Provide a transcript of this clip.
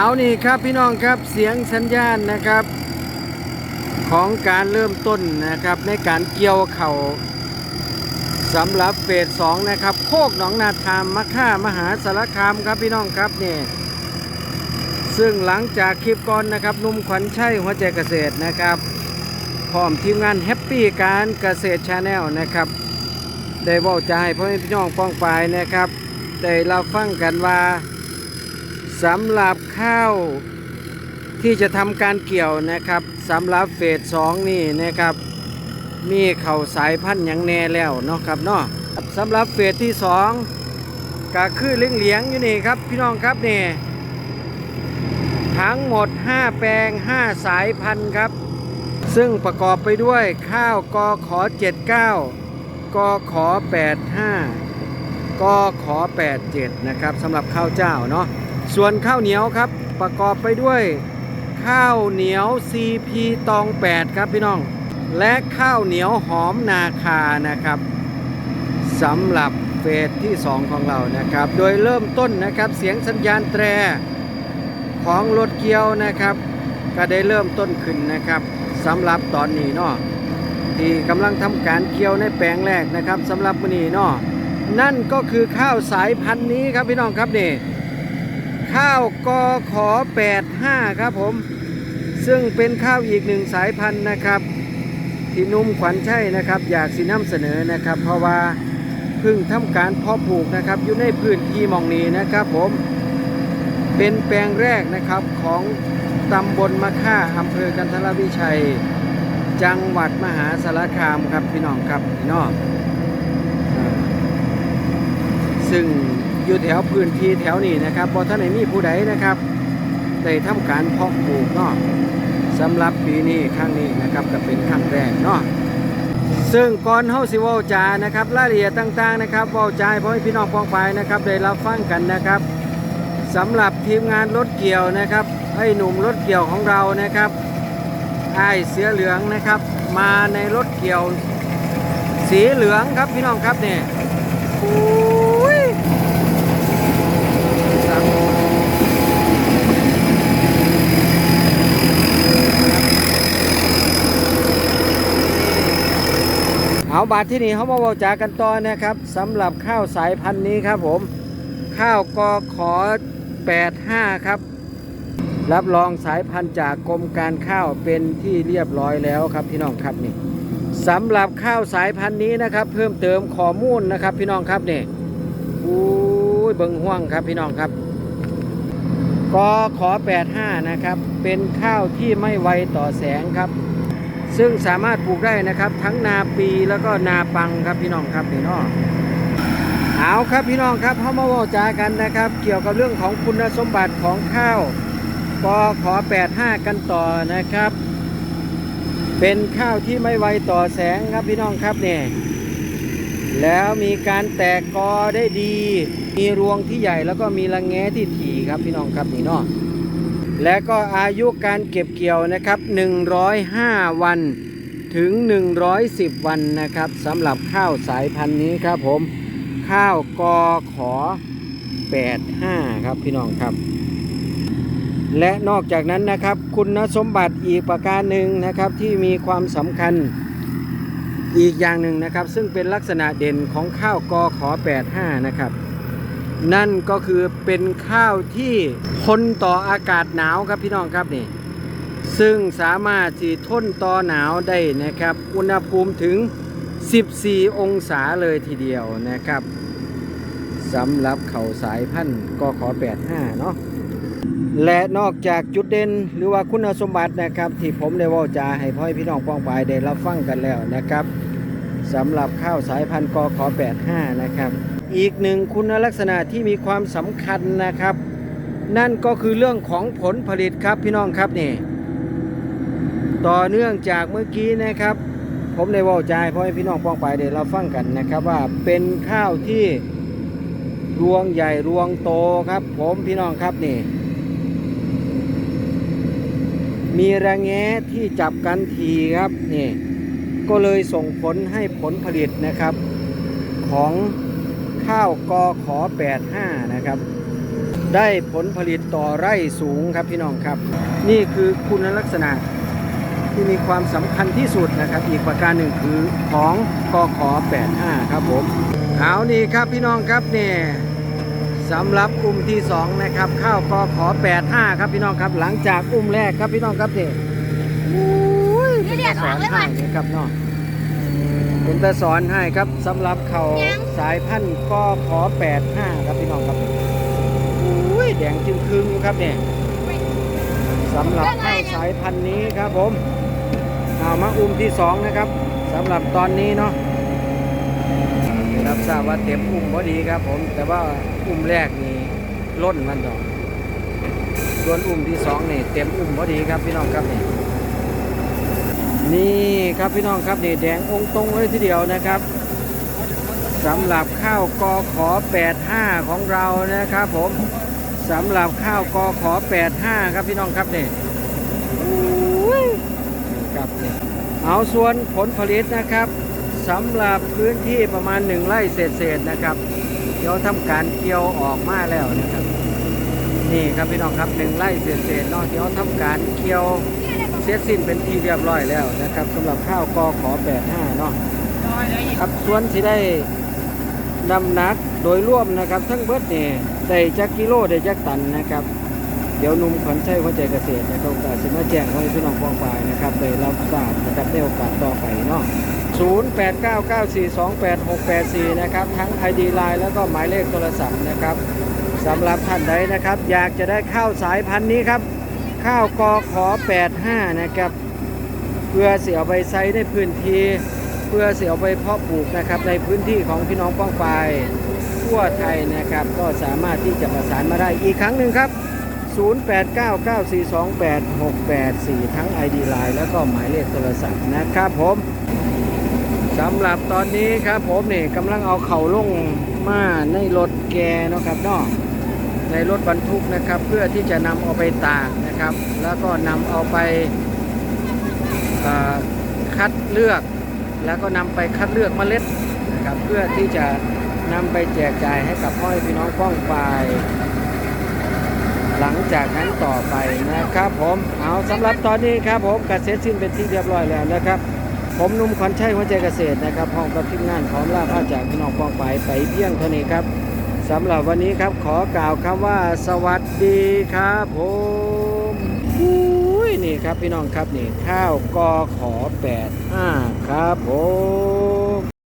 เอานี่ครับพี่น้องครับเสียงสัญญาณนะครับ ของการเริ่มต้นนะครับในการเกี่ยวเข่าสำหรับเฟสสองนะครับ โคกหนองนาทามมะค่ามหาสารคามครับพี่น้องครับนี่ซึ่งหลังจากคลิปก่อนนะครับนุ่มขวัญชัยหัวใจเกษตรนะครับพร้อมทีมงานแฮปปี้การเกษตรชาแนลนะครับ ได้เว่าใจะให้พ่อแม่พี่น้องป้องปายนะครับ ได้เราฟังกันว่า สำหรับข้าวที่จะทำการเกี่ยวนะครับสำหรับเฟสสองนี่นะครับ มีเข่าสายพันธุ์หยังแน่แล้วเนาะครับเนาะสำหรับเฟสที่สองก็คือเลี้ยงเลี้ยงอยู่นี่ครับพี่น้องครับนี่ทั้งหมด 5 แปลง 5 สายพันธุ์ครับ ซึ่งประกอบไปด้วยข้าวกอขอ79กอขอ85กอขอ87นะครับสำหรับข้าวเจ้าเนาะ ส่วนข้าวเหนียวครับประกอบไปด้วยข้าวเหนียว CP ตอง 8 ครับพี่น้อง และข้าวเหนียวหอมนาคานะครับสำหรับเฟสที่ 2 ของเรานะครับ โดยเริ่มต้นนะครับเสียงสัญญาณแตรของรถเกียวนะครับ ก็ได้เริ่มต้นขึ้นนะครับสำหรับตอนนี้เนาะที่กำลังทำการเกี่ยวในแปลงแรกนะครับสำหรับมื้อนี้เนาะนั่นก็คือข้าวสายพันธุ์นี้ครับพี่น้องครับนี่ ข้าวกอขอ 85 ครับผม ซึ่งเป็นข้าวอีกหนึ่งสายพันธุ์นะครับ ที่นุ่มขวัญใช่นะครับ อยากสินำเสนอนะครับ เพราะว่าพิ่งทำการเพาะปลูกนะครับอยู่ในพื้นที่มองนี้นะครับผมเป็นแปลงแรกนะครับของตำบลมะค่าอำเภอกันทรวิชัย จังหวัดมหาสารคามครับพี่น้องครับพี่น้องซึ่ง อยู่แถวพื้นที่แถวนี้นะครับบอท่านไหนมีผู้ใดนะครับได้ทำการเพาะปลูกเนาะสำหรับปีนี้ครั้งนี้นะครับก็เป็นครั้งแรกเนาะซึ่งก่อนเฮาสิว้าจานะครับรายละเอียดต่างๆนะครับว้าจาให้พ่อแม่พี่น้องปองไปนะครับได้รับฟังกันนะครับสำหรับทีมงานรถเกี่ยวนะครับให้หนุ่มรถเกี่ยวของเรานะครับไอ้เสือเหลืองนะครับ มาในรถเกี่ยว สีเหลืองครับพี่น้องครับเนี่ยสาม เอาบาทที่นี่เขามาเว้าจากันต่อนะครับสำหรับข้าวสายพันธุ์นี้ครับผม ข้าวกอขอ 85 ครับ รับรองสายพันธุ์จากกรมการข้าวเป็นที่เรียบร้อยแล้วครับพี่น้องครับนี่สำหรับข้าวสายพันธุ์นี้นะครับ เพิ่มเติมข้อมูลนะครับ พี่น้องครับนี่อุ้ยเบิงห่วงครับพี่น้องครับกอขอ 85 นะครับ เป็นข้าวที่ไม่ไวต่อแสงครับ ซึ่งสามารถปลูกได้นะครับ ทั้งนาปีแล้วก็นาปังครับพี่น้องครับพี่น้องเอาครับพี่น้องครับเข้ามาว่าจากันนะครับ เกี่ยวกับเรื่องของคุณสมบัติของข้าวก็ขอ 85 กันต่อนะครับ เป็นข้าวที่ไม่ไวต่อแสงครับพี่น้องครับเนี่ยแล้วมีการแตกกอได้ดี มีรวงที่ใหญ่แล้วก็มีรังแง้ที่ถี่ครับพี่น้องครับนี่เนาะ และก็อายุการเก็บเกี่ยวนะครับ 105 วันถึง 110 วันนะครับสำหรับข้าวสายพันธุ์นี้ครับผมข้าวกอขอ 85 ครับพี่น้องครับ และนอกจากนั้นนะครับ คุณสมบัติอีกประการหนึ่งนะครับที่มีความสำคัญอีกอย่างหนึ่งนะครับ ซึ่งเป็นลักษณะเด่นของข้าวกอขอ 85 นะครับ นั่นก็คือเป็นข้าวที่ทนต่ออากาศหนาวครับพี่น้องครับนี่ ซึ่งสามารถที่ทนต่อหนาวได้นะครับ อุณหภูมิถึง 14 องศาเลยทีเดียวนะครับสำหรับเขาสายพันธุ์กขอ85 เนาะและนอกจากจุดเด่นหรือว่าคุณสมบัตินะครับ ที่ผมได้ว่าจาให้พ่อให้พี่น้องป้องปายได้รับฟังกันแล้วนะครับ สำหรับข้าวสายพันธุ์กขอ85 นะครับ อีกหนึ่งคุณลักษณะที่มีความสำคัญนะครับ นั่นก็คือเรื่องของผลผลิตครับพี่น้องครับนี่ต่อเนื่องจากเมื่อกี้นะครับ ผมได้ว่าจาให้พ่อให้พี่น้องป้องปายได้รับฟังกันนะครับว่าเป็นข้าวที่รวงใหญ่รวงโตครับ ผมพี่น้องครับนี่ มีระแงะที่จับกันทีครับนี่ ก็เลยส่งผลให้ผลผลิตนะครับ ของข้าวกอขอ 85 นะครับ ได้ผลผลิตต่อไร่สูงครับพี่น้องครับ นี่คือคุณลักษณะที่มีความสำคัญที่สุดนะครับ อีกประการหนึ่งคือของกขอ 85 ครับผมเอานี่ครับพี่น้องครับเนี่ยสำหรับอุ้มที่สองนะครับข้าวกขอ 85 ครับพี่น้องครับ หลังจากอุ้มแรกครับพี่น้องครับเนี่ย เป็นตาสอนให้นะครับเนาะเป็นตาสอนให้ครับสำหรับเขาสายพันธุ์ก็ข85ครับพี่น้องครับอุ้ยแดงจึงคึงครับเนี่ยสำหรับข้าวสายพันธุ์นี้ครับผมเอามาอุ้มที่สองนะครับสำหรับตอนนี้เนาะรับทราบว่าเต็มอุ้มพอดีครับผม แต่ว่าอุ้มแรกนี่ล้นมันดอกส่วนอุ้มที่สองนี่เต็มอุ้มพอดีครับพี่น้องครับนี่ นี่ครับพี่น้องครับนี่แดงองค์ตรงเลยทีเดียวนะครับสำหรับข้าวกอขอ 85 ของเรานะครับผมสำหรับข้าวกอขอ 85 ครับพี่น้องครับนี่อุ้ยนี่ครับนี่เอาส่วนผลผลิตนะครับสำหรับพื้นที่ประมาณ 1ไร่เศษๆนะครับ เดี๋ยวทำการเกี่ยวออกมาแล้วนะครับ นี่ครับพี่น้องครับ1ไร่เศษๆเนาะเดี๋ยวทำการเกี่ยว สร็จสิ้นเป็นที่เรียบร้อยแล้วนะครับสำหรับข้าวกอขอ85เนาะครับส่วนที่ได้นำหนักโดยรวมนะครับ ทั้งเบิดนี่ได้จักกิโลได้จักตันนะครับ เดี๋ยวนุ่มขวัญชัยหัวใจเกษตรนะครับก็สิมาแจ้งให้พี่น้องฟองฝ่ายนะครับได้รับทราบนะครับในโอกาสต่อไปเนาะ0899428684 นะครับ ทั้ง ID Line แล้วก็หมายเลขโทรศัพท์นะครับสำหรับท่านใดนะครับ อยากจะได้ข้าวสายพันธุ์นี้ครับ ข้าวกอขอ 85 นะครับ เพื่อเสียไปใช้ในพื้นที่ เพื่อเสียไปเพาะปลูกนะครับ ในพื้นที่ของพี่น้องป้องปทั่วไทยนะครับ ก็สามารถที่จะประสานมาได้อีกครั้งหนึ่งครับ 0899428684 ทั้ง ID Line แล้วก็หมายเลขโทรศัพท์นะครับผมสำหรับตอนนี้ครับผมนี่กำลังเอาเข่าลงมาในรถแกนะครับเนาะ ในรถบรรทุกนะครับ เพื่อที่จะนำเอาไปตากนะครับ แล้วก็นำเอาไปคัดเลือก แล้วก็นำไปคัดเลือกเมล็ดนะครับ เพื่อที่จะนำไปแจกจ่ายให้กับพ่อพี่น้องป้องปายหลังจากนั้นต่อไปนะครับผมเอาสำหรับตอนนี้ครับผมกเกษตรสิ้นเป็นที่เรียบร้อยแล้วนะครับ ผมนุ่มขวัญชัยหัวใจเกษตรนะครับพร้อมกับทีมงานพร้อมล่าผ้าจากพี่น้องป้องปายไปเพียงเท่านี้ครับ สำหรับวันนี้ครับขอกล่าวคำว่าสวัสดีครับผมอุ้ยนี่ครับพี่น้องครับนี่ข้าวกอขอแปดห้าครับผม